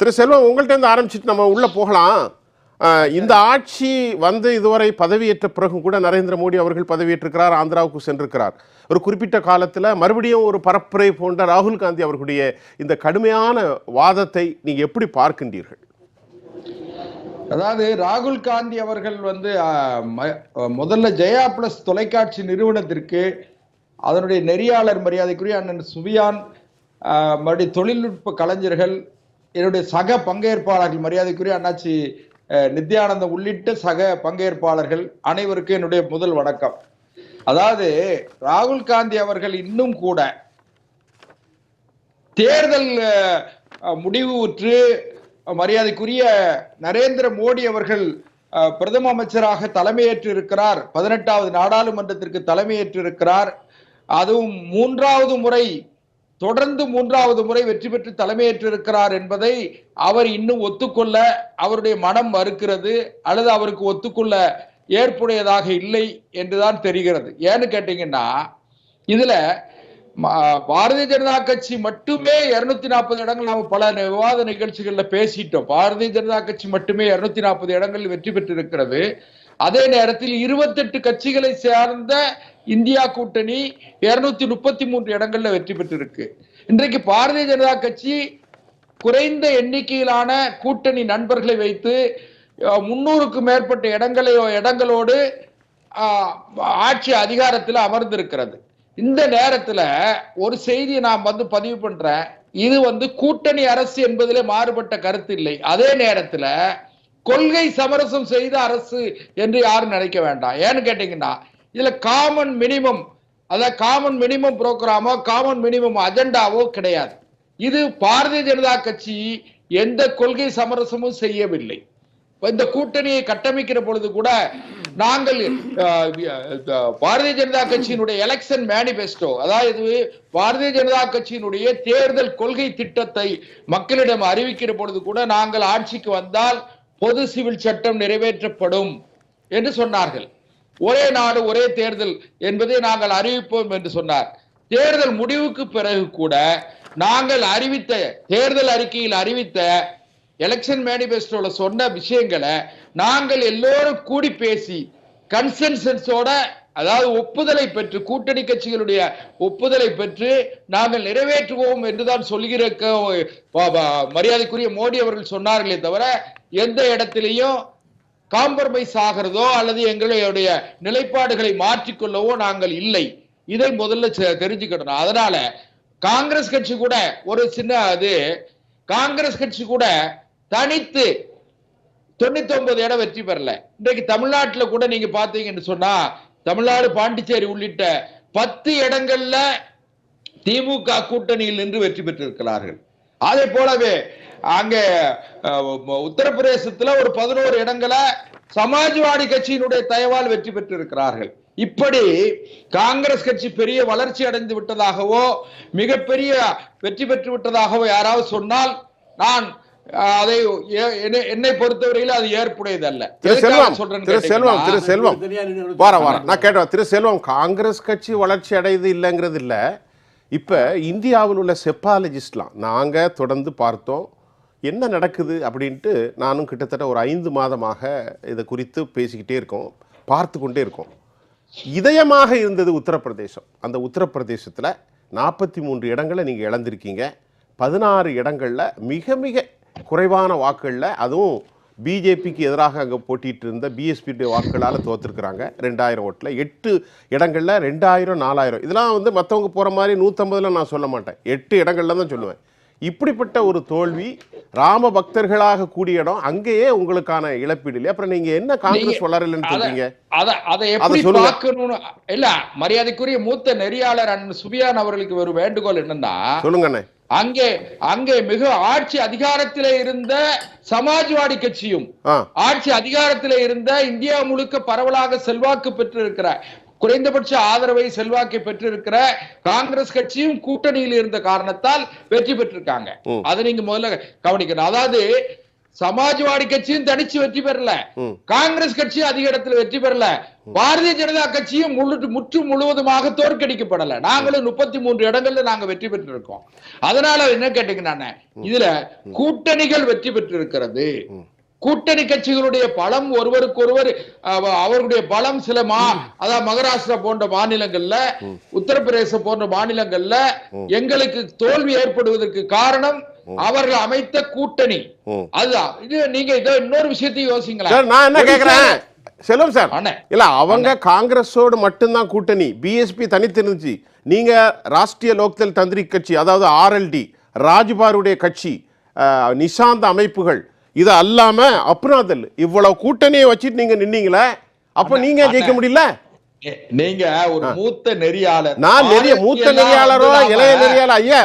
திரு செல்வம் உங்கள்கிட்ட ஆரம்பிச்சுட்டு நம்ம உள்ள போகலாம். இந்த ஆட்சி வந்து இதுவரை பதவியேற்ற பிறகு கூட நரேந்திர மோடி அவர்கள் பதவியேற்றிருக்கிறார் ஆந்திராவுக்கு சென்றிருக்கிறார். ஒரு குறிப்பிட்ட காலத்தில் மறுபடியும் ஒரு பரப்புரை போன்ற ராகுல் காந்தி அவர்களுடைய இந்த கடுமையான வாதத்தை நீங்கள் எப்படி பார்க்கின்றீர்கள்? அதாவது ராகுல் காந்தி அவர்கள் வந்து ம- முதல்ல ஜெயா பிளஸ் தொலைக்காட்சி நிறுவனத்திற்கு அதனுடைய நெறியாளர் மரியாதைக்குரிய அண்ணன் சுவியான் மறுபடியும் தொழில்நுட்ப கலைஞர்கள் என்னுடைய சக பங்கேற்பாளர்கள் மரியாதைக்குரிய அண்ணாச்சி நித்யானந்தம் உள்ளிட்ட சக பங்கேற்பாளர்கள் அனைவருக்கும் என்னுடைய முதல் வணக்கம். அதாவது ராகுல் காந்தி அவர்கள் இன்னும் கூட தேர்தல் முடிவு உற்று மரியாதைக்குரிய நரேந்திர மோடி அவர்கள் பிரதம அமைச்சராக தலைமையேற்று இருக்கிறார். பதினெட்டாவது நாடாளுமன்றத்திற்கு தலைமையேற்று இருக்கிறார். அதுவும் மூன்றாவது முறை தொடர்ந்து மூன்றாவது முறை வெற்றி பெற்று தலைமையேற்றிருக்கிறார் என்பதை அவர் இன்னும் ஒத்துக்கொள்ள அவருடைய மனம் மறுக்கிறது அல்லது அவருக்கு ஒத்துக்கொள்ள ஏற்புடையதாக இல்லை என்றுதான் தெரிகிறது. ஏன்னு கேட்டீங்கன்னா இதுல பாரதிய ஜனதா கட்சி மட்டுமே இருநூத்தி நாற்பது இடங்கள் நாம பல விவாத நிகழ்ச்சிகள்ல பேசிட்டோம். பாரதிய ஜனதா கட்சி மட்டுமே இருநூத்தி நாற்பது இடங்கள் வெற்றி பெற்றிருக்கிறது. அதே நேரத்தில் இருபத்தெட்டு கட்சிகளை சேர்ந்த இந்தியா கூட்டணி இருநூத்தி முப்பத்தி மூன்று இடங்கள்ல வெற்றி பெற்றிருக்கு. இன்றைக்கு பாரதிய ஜனதா கட்சி குறைந்த எண்ணிக்கையிலான கூட்டணி நண்பர்களை வைத்து முன்னூறுக்கு மேற்பட்ட இடங்களை இடங்களோடு ஆஹ், ஆட்சி அதிகாரத்தில் அமர்ந்திருக்கிறது. இந்த நேரத்துல ஒரு செய்தியை நான் வந்து பதிவு பண்றேன். இது வந்து கூட்டணி அரசு என்பதிலே மாறுபட்ட கருத்து இல்லை. அதே நேரத்தில் கொள்கை சமரசம் செய்த அரசு என்று யாரும் நினைக்க வேண்டாம். ஏன்னு கேட்டீங்கன்னா இதுல காமன் மினிமம் அதாவது காமன் மினிமம் புரோகிராமோ காமன் மினிமம் அஜெண்டாவோ கிடையாது. இது பாரதிய ஜனதா கட்சி எந்த கொள்கை சமரசமும் செய்யவில்லை. இந்த கூட்டணியை கட்டமைக்கிற பொழுது கூட நாங்கள் பாரதிய ஜனதா கட்சியினுடைய எலெக்ஷன் மேனிபெஸ்டோ அதாவது பாரதிய ஜனதா கட்சியினுடைய தேர்தல் கொள்கை திட்டத்தை மக்களிடம் அறிவிக்கிற பொழுது கூட நாங்கள் ஆட்சிக்கு வந்தால் பொது சிவில் சட்டம் நிறைவேற்றப்படும் என்று சொன்னார்கள். ஒரே நாடு ஒரே தேர்தல் என்பதை நாங்கள் அறிவிப்போம் என்று சொன்னார். தேர்தல் முடிவுக்கு பிறகு கூட நாங்கள் அறிவித்த தேர்தல் அறிக்கையில் அறிவித்த எலெக்ஷன் மேனிபெஸ்டோல சொன்ன விஷயங்களை நாங்கள் எல்லோரும் கூடி பேசி கன்சென்சன்ஸோட அதாவது ஒப்புதலை பெற்று கூட்டணி கட்சிகளுடைய ஒப்புதலை பெற்று நாங்கள் நிறைவேற்றுவோம் என்றுதான் சொல்கிற மரியாதைக்குரிய மோடி அவர்கள் சொன்னார்களே தவிர எந்த இடத்திலையும் காம்ப்ரமைஸ் ஆகிறதோ அல்லது எங்களுடைய நிலைப்பாடுகளை மாற்றிக்கொள்ளவோ நாங்கள் இல்லை. இதை முதல்ல தெரிஞ்சுக்கிடணும் அதனால காங்கிரஸ் கட்சி கூட ஒரு சின்ன அது காங்கிரஸ் கட்சி கூட தனித்து தொண்ணூத்தி ஒன்பது இடம் வெற்றி பெறல. இன்றைக்கு தமிழ்நாட்டில் கூட நீங்க பாத்தீங்கன்னு சொன்னா தமிழ்நாடு பாண்டிச்சேரி உள்ளிட்ட பத்து இடங்கள்ல திமுக கூட்டணியில் நின்று வெற்றி பெற்றிருக்கிறார்கள். அதே போலவே அங்க உத்தரப்பிரதேசத்துல ஒரு பதினோரு இடங்களை சமாஜ்வாடி கட்சியினுடைய தயவால் வெற்றி பெற்றிருக்கிறார்கள். இப்படி காங்கிரஸ் கட்சி பெரிய வளர்ச்சி அடைந்து விட்டதாகவோ மிகப்பெரிய வெற்றி பெற்று விட்டதாகவோ யாராவது சொன்னால் நான் அதை என்னை- என்னை பொறுத்தவரையில் அது ஏற்புடையதல்ல. திரு எதுக்காக செல்வம் திரு செல்வம் திரு செல்வம். வார வாரம் நான் கேட்டேன் திரு செல்வம் காங்கிரஸ் கட்சி வளர்ச்சி அடையுது இல்லைங்கிறது இல்ல. இப்போ இந்தியாவில் உள்ள செப்பாலஜிஸ்ட்லாம் நாங்கள் தொடர்ந்து பார்த்தோம். என்ன நடக்குது அப்படின்ட்டு நானும் கிட்டத்தட்ட ஒரு ஐந்து மாதமாக இதை குறித்து பேசிக்கிட்டே இருக்கோம் பார்த்து கொண்டே இருக்கோம். இதயமாக இருந்தது உத்தரப்பிரதேசம். அந்த உத்தரப்பிரதேசத்தில் நாற்பத்தி மூன்று இடங்களை நீங்கள் இழந்திருக்கீங்க. பதினாறு இடங்களில் மிக மிக குறைவான வாக்குகளில் அதுவும் பிஜேபிக்கு எதிராக அங்கே போட்டிட்டு இருந்த பிஎஸ்பியுடைய வாக்குகளால் தோத்துருக்குறாங்க. ரெண்டாயிரம் ஓட்டில். எட்டு இடங்களில் ரெண்டாயிரம் நாலாயிரம். இதெல்லாம் வந்து மற்றவங்க போகிற மாதிரி நூற்றம்பதில் நான் சொல்ல மாட்டேன். எட்டு இடங்கள்ல தான் சொல்லுவேன். இப்படிப்பட்ட ஒரு தோல்வி ராம பக்தர்களாக கூடிய இடம் அங்கேயே உங்களுக்கான இழப்பீடு இல்லை அப்புறம் நீங்க என்ன காங்கிரஸ் வளரலன்னு சொல்றீங்க? அத எப்படி சொல்லுங்க. பார்க்கணும்னு இல்ல மரியாதைக்குரிய மூத்த நெறியாளர் அண்ணன் சுபியான் அவர்களுக்கு ஒரு வேண்டுகோள் என்னன்னா சொல்லுங்கண்ணே அங்கே அங்கே மிக ஆட்சி அதிகாரத்திலே இருந்த சமாஜ்வாடி கட்சியும் ஆட்சி அதிகாரத்திலே இருந்த இந்தியா முழுக்க பரவலாக செல்வாக்கு பெற்றிருக்கிற குறைந்தபட்ச ஆதரவை செல்வாக்கை பெற்றிருக்கிற காங்கிரஸ் கட்சியும் கூட்டணியில் இருந்த காரணத்தால் வெற்றி பெற்றிருக்காங்க. அதை நீங்க முதல்ல கவனிக்கணும். அதாவது சமாஜ்வாடி கட்சியும் தனிச்சு வெற்றி பெறல. காங்கிரஸ் கட்சியும் அதிக இடத்துல வெற்றி பெறல. பாரதிய ஜனதா கட்சியும் முழு முற்று முழுவதுமாக தோற்கடிக்கப்படல. நாங்களும் முப்பத்தி மூன்று இடங்கள்ல நாங்க வெற்றி பெற்றிருக்கோம். அதனால என்ன கேட்டீங்கன்னா இதுல கூட்டணிகள் வெற்றி பெற்றிருக்கிறது. கூட்டணி கட்சிகளுடைய பலம் ஒருவருக்கொருவர் அவ- அவர்களுடைய பலம் சில மா அதாவது மகாராஷ்டிரா போன்ற மாநிலங்கள்ல உத்தரப்பிரதேச போன்ற மாநிலங்கள்ல எங்களுக்கு தோல்வி ஏற்படுவதற்கு காரணம் அவர்கள் அமைத்த கூட்டணி. அதுதான் இது நீங்க இதோ இன்னொரு விஷயத்தையும் யோசிங்களேன். சார் நான் என்ன கேக்குறேன்? செல்வம் சார். இல்ல அவங்க காங்கிரஸோடு மட்டும்தான் கூட்டணி. பிஎஸ்பி தனித்து இருந்துச்சு நீங்க ராஷ்டிரிய லோக்தல் தந்திரிக் கட்சி அதாவது ஆர்எல்டி ராஜ்பாருடைய கட்சி நிஷாந்த் அமைப்புகள் இது அல்லாம அப்னாதல் இவ்வளவு கூட்டணியை வச்சுட்டு நீங்க நின்னீங்களே அப்ப நீங்க ஜெயிக்க முடியல? நீங்க ஒரு மூத்த நெறியாளர். நான் நெறிய மூத்த நெறியாளரோ இளைய நெறியாளர் ஐயா.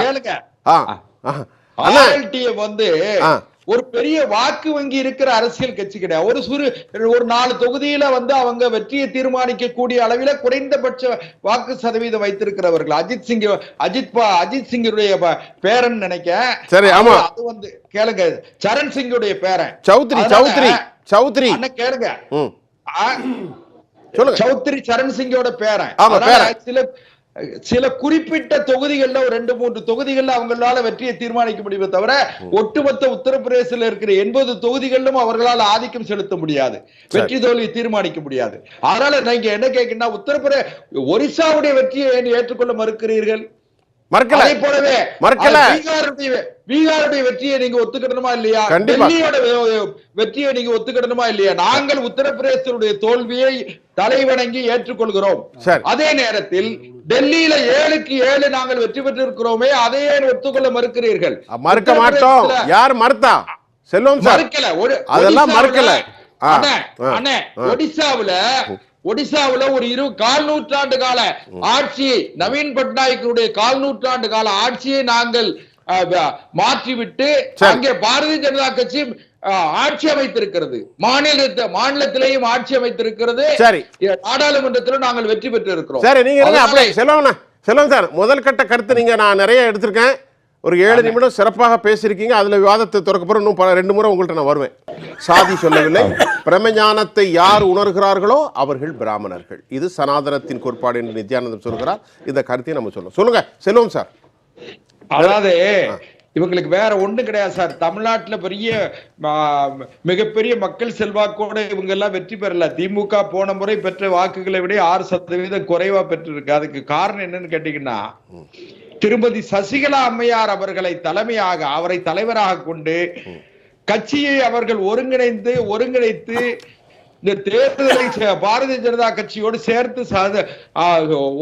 வந்து. ஒரு பெரிய வாக்கு வங்கி இருக்கிற அரசியல் கட்சி கிடையாது. ஒரு சுரு ஒரு நாலு தொகுதியில வந்து அவங்க வெற்றியை தீர்மானிக்க கூடிய அளவில குறைந்தபட்ச வாக்கு சதவீதம் வைத்திருக்கிறவர்கள். அஜித் சிங் அஜித் அஜித் சிங்குடைய ப- பேரன் நினைக்க சரி, ஆமா. அது வந்து கேளுங்க சரண் சிங்குடைய பேரன். சௌத்ரி சௌத்ரி சௌத்ரி. அண்ணன் கேளுங்க. சௌத்ரி சரண் சிங்கோட பேரன். சில சில குறிப்பிட்ட தொகுதிகள்ல ஒரு ரெண்டு மூன்று தொகுதிகள்ல அவங்களால வெற்றியை தீர்மானிக்க முடியுமே தவிர ஒட்டுமொத்த உத்தரப்பிரதேசத்துல இருக்கிற எண்பது தொகுதிகளிலும் அவர்களால் ஆதிக்கம் செலுத்த முடியாது. வெற்றி தோல்வியை தீர்மானிக்க முடியாது. அதனால நீங்க என்ன கேட்கணும்னா உத்தரப்பிரதே ஒரிசாவுடைய வெற்றியை ஏற்றுக்கொள்ள மறுக்கிறீர்கள்? மறக்கல. போலவே மறுக்கல. பீகாருடைய பீகாருடைய வெற்றியை நீங்க ஒத்துக்கிடணுமா இல்லையா. டெல்லியோட வெற்றியை நீங்க ஒத்துக்கிடணுமா இல்லையா? நாங்கள் உத்தரப்பிரதேசனுடைய தோல்வியை தலைவணங்கி ஏற்றுக்கொள்கிறோம். அதே நேரத்தில் டெல்லியில ஏழுக்கு ஏழு நாங்கள் வெற்றி பெற்றிருக்கிறோமே அதை ஏன் ஒத்துக்கொள்ள மறுக்கிறீர்கள் மறுக்க மாட்டோம் யார் மறுத்தா செல்வம் மறுக்கல ஒரு அதெல்லாம் ஒடிசாவுல- மறுக்கல. அண்ணே. ஒடிசாவுல ஒடிசாவுல ஒரு இரு கால் நூற்றாண்டு கால ஆட்சியை நவீன் பட்நாயக்கருடைய கால் நூற்றாண்டு கால ஆட்சியை நாங்கள் மாற்றிவிட்டு. அங்கே பாரதிய ஜனதா கட்சி ஆட்சி அமைத்திருக்கிறது. மாநிலத்தை மாநிலத்திலேயும் ஆட்சி அமைத்திருக்கிறது. சரி. நாடாளுமன்றத்திலும் நாங்கள் வெற்றி பெற்று இருக்கிறோம் சரி நீங்க அப்படியே செல்வம்ண்ணா செல்வம் சார். முதல் கட்ட கருத்து நீங்க நான் நிறைய எடுத்திருக்கேன். ஒரு ஏழு நிமிடம் சிறப்பாக பேசியிருக்கீங்க. அதுல விவாதத்தை திறக்க போற இன்னும் பல- ரெண்டு முறை உங்கள்ட்ட நான் வருவேன். சாதி சொல்லவில்லை. பிரமஞானத்தை யார் உணர்கிறார்களோ அவர்கள் பிராமணர்கள். இது சனாதனத்தின் கோட்பாடு என்று நித்யானந்தம் சொல்கிறார். இந்த கருத்தையும் நம்ம சொல்லலாம் சொல்லுங்க செல்வம் சார். அதாவது இவங்களுக்கு வேற ஒன்றும் கிடையாது சார். தமிழ்நாட்டில் பெரிய மிகப்பெரிய மக்கள் செல்வாக்கோடு இவங்க எல்லாம் வெற்றி பெறல. திமுக போன முறை பெற்ற வாக்குகளை விட ஆறு சதவீதம் குறைவா பெற்றிருக்கு. அதுக்கு காரணம் என்னன்னு கேட்டீங்கன்னா திருமதி சசிகலா அம்மையார் அவர்களை தலைமையாக அவரை தலைவராக கொண்டு கட்சியை அவர்கள் ஒருங்கிணைந்து ஒருங்கிணைத்து இந்த தேர்தலை பாரதிய ஜனதா கட்சியோடு சேர்த்து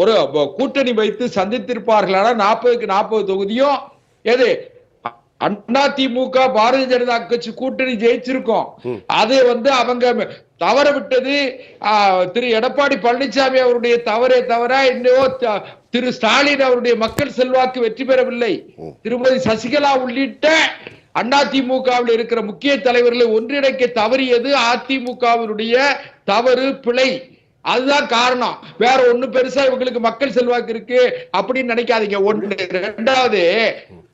ஒரு கூட்டணி வைத்து சந்தித்திருப்பார்களான நாற்பதுக்கு நாற்பது தொகுதியும் எது அண்ணா திமுக பாரதிய ஜனதா கட்சி கூட்டணி ஜெயிச்சிருக்கோம். அது வந்து அவங்க தவற விட்டது. திரு எடப்பாடி பழனிசாமி அவருடைய தவறே தவிர இன்னும் திரு ஸ்டாலின் அவருடைய மக்கள் செல்வாக்கு வெற்றி பெறவில்லை. திருமதி சசிகலா உள்ளிட்ட அதிமுகவில் இருக்கிற முக்கிய தலைவர்களை ஒன்றிணைக்க தவறியது அதிமுகவினுடைய தவறு பிழை. அதுதான் காரணம். வேற ஒண்ணு பெருசா இவங்களுக்கு மக்கள் செல்வாக்கு இருக்கு அப்படின்னு நினைக்காதீங்க. ஒண்ணு. ரெண்டாவது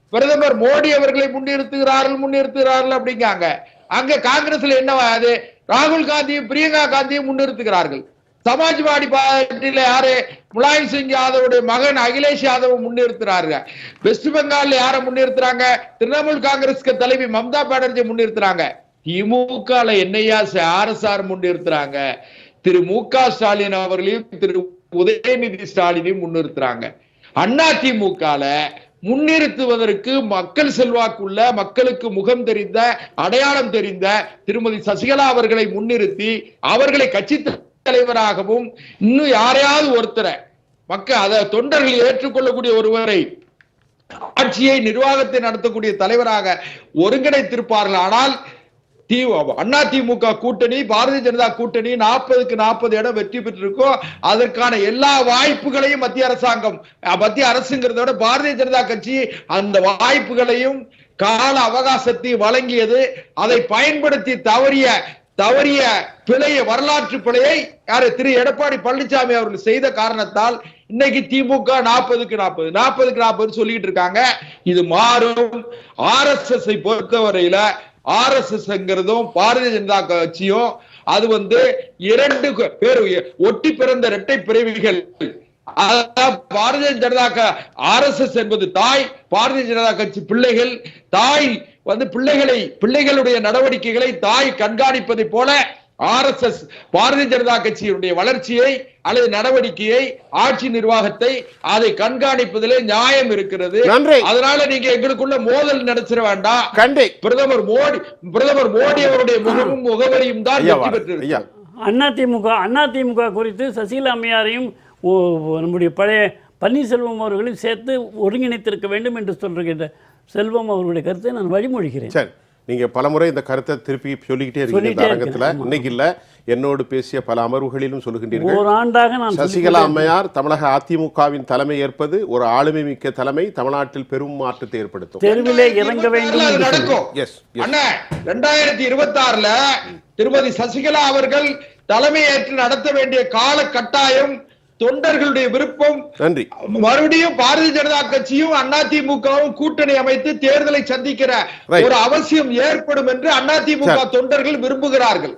பிரதமர் மோடி அவர்களை முன்னிறுத்துகிறார்கள் முன்னிறுத்துகிறார்கள் அப்படிங்காங்க. அங்க காங்கிரஸ்ல என்ன அது ராகுல் காந்தியும் பிரியங்கா காந்தியும் முன்னிறுத்துகிறார்கள். சமாஜ்வாடி பார்ட்டியில யாரு? முலாயம் சிங் யாதவுடைய மகன் அகிலேஷ் யாதவ் முன்னிறுத்துறாருங்க. வெஸ்ட் பெங்கால்ல யார முன்னிறுத்துறாங்க? திரிணாமுல் காங்கிரஸ்க்கு தலைவி மம்தா பானர்ஜி முன்னிறுத்துறாங்க. திமுக என்னையா ஆர்எஸ்ஆர் முன்னிறுத்துறாங்க. திரு மு க ஸ்டாலின் அவர்களையும் திரு உதயநிதி ஸ்டாலினையும் முன்னிறுத்துறாங்க. அண்ணா முன்னிறுத்துவதற்கு மக்கள் செல்வாக்குள்ள மக்களுக்கு முகம் தெரிந்த அடையாளம் தெரிந்த திருமதி சசிகலா அவர்களை முன்னிறுத்தி அவர்களை கட்சி தலைவராகவும் இன்னும் யாரையாவது ஒருத்தரை மக்கள் அதை தொண்டர்கள் ஏற்றுக்கொள்ளக்கூடிய ஒருவரை ஆட்சியை நிர்வாகத்தை நடத்தக்கூடிய தலைவராக ஒருங்கிணைத்திருப்பார்கள். ஆனால் தி அண்ணா திமுக கூட்டணி பாரதிய ஜனதா கூட்டணி நாற்பதுக்கு நாற்பது இடம் வெற்றி பெற்றிருக்கோம். அதற்கான எல்லா வாய்ப்புகளையும் மத்திய அரசாங்கம் மத்திய அரசுங்கிறத விட பாரதிய ஜனதா கட்சி அந்த வாய்ப்புகளையும் கால அவகாசத்தை வழங்கியது. அதை பயன்படுத்தி தவறிய தவறிய பிழைய வரலாற்று பிழையை யாரு? திரு. எடப்பாடி பழனிசாமி அவர்கள் செய்த காரணத்தால் இன்னைக்கு திமுக நாற்பதுக்கு நாற்பது நாற்பதுக்கு நாற்பது சொல்லிட்டு இருக்காங்க. இது மாறும். ஆர் எஸ் எஸ் பொறுத்தவரையில ஆர் எஸ் எஸ்ங்கிறதும் பாரதிய ஜனதா கட்சியும் அது வந்து இரண்டு பேர் ஒட்டி பிறந்த இரட்டை பிறவிகள். Bharatiya Janata R S S என்பது தாய் பாரதிய ஜனதா கட்சி பிள்ளைகள். தாய் வந்து பிள்ளைகளை பிள்ளைகளுடைய நடவடிக்கைகளை தாய் கண்காணிப்பதை போல R S S Bharatiya Janata கட்சியினுடைய வளர்ச்சியை அல்லது நடவடிக்கையை ஆட்சி நிர்வாகத்தை அதை கண்காணிப்பதிலே நியாயம் இருக்கிறது. அதனால நீங்க எங்களுக்குள்ள மோதல் நடத்திட வேண்டாம். கண்டி. பிரதமர் மோடி பிரதமர் மோடி அவருடைய முகமும் முகவரியும் தான் வெற்றி வாரேன். பெற்று ஐயா. அதிமுக அதிமுக குறித்து சசிகலா அம்மையாரையும் நம்முடைய பழைய பன்னீர்செல்வம் அவர்களையும் சேர்த்து ஒருங்கிணைத்திருக்க வேண்டும் என்று சொல்கின்ற செல்வம் அவர்களுடைய கருத்தை நான் வழிமொழிகிறேன். சரி நீங்க பலமுறை இந்த கருத்தை திருப்பி சொல்லிக்கிட்டே இருக்கீங்க. இந்த அரங்கத்துல. இன்னைக்கு இல்ல. என்னோடு பேசிய பல அமர்வுகளிலும் ஓராண்டாக நான் சசிகலா அம்மையார் தமிழக அதிமுகவின் தலைமை ஏற்பது ஒரு ஆளுமை மிக்க தலைமை தமிழ்நாட்டில் பெரும் மாற்றத்தை ஏற்படுத்தும். தெருவிலே இறங்க வேண்டும் நடக்கும். அண்ணா ரெண்டாயிரத்தி இருபத்தி ஆறுல திருமதி சசிகலா அவர்கள் தலைமையேற்று நடத்த வேண்டிய கால கட்டாயம் தொண்டர்களுடைய விருப்பம் நன்றி. மறுபடியும் பாரதிய ஜனதா கட்சியும் அதிமுகவும் கூட்டணி அமைத்து தேர்தலை சந்திக்கிற. ஒரு அவசியம் ஏற்படும் என்று அதிமுக தொண்டர்கள் விரும்புகிறார்கள்.